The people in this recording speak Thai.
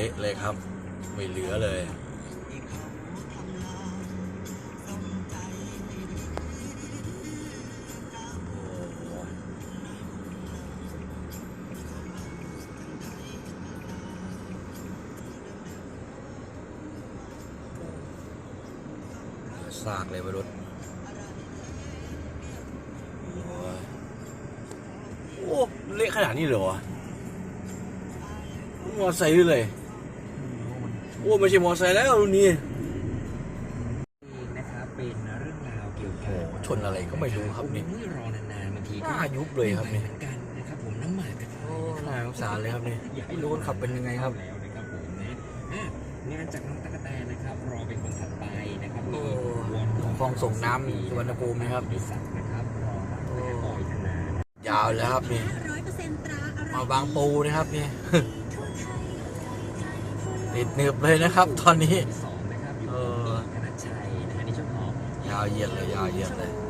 ละเลยครับ ไม่เหลือเลยซากเลยไม่รู้โอ้โอ้เละขนาดนี้เลยเหรอวะมอไซค์เลย โอ้ไม่ใช่มอไซค์แล้วรุ่นนี้นะครับเป็นเรื่องราวเกี่ยวกัโอ้ชนอะไรก็ไม่รู้ครับนี่โอ้ยรอนานๆบางทีหน้ายุบเลยครับนี่เหมือนกันนะครับผมน้ำหมากกันโอ้น่าสงสารเลยครับนี่ไม่รู้คนขับเป็นยังไงครับแล้วนะครับผมนะอะงานจากน้องตะกแตนนะครับรอเป็นคนถัดไปนะครับโอ้วอนคลองส่งน้ำสุวรรณภูมินะครับบริษัทนะครับรอรับแม่บอยธนายาวเลยครับนี่ร้อยเปอร์เซ็นต์ตราอะไรมาบางปูนะครับนี่ ติดหนึบเลยนะครับ ตอนนี้สองนะครับอยู่เออคณะชัยนะฮะในช่วงของยาวเหยียดเลยยาวเหยียดเลยโช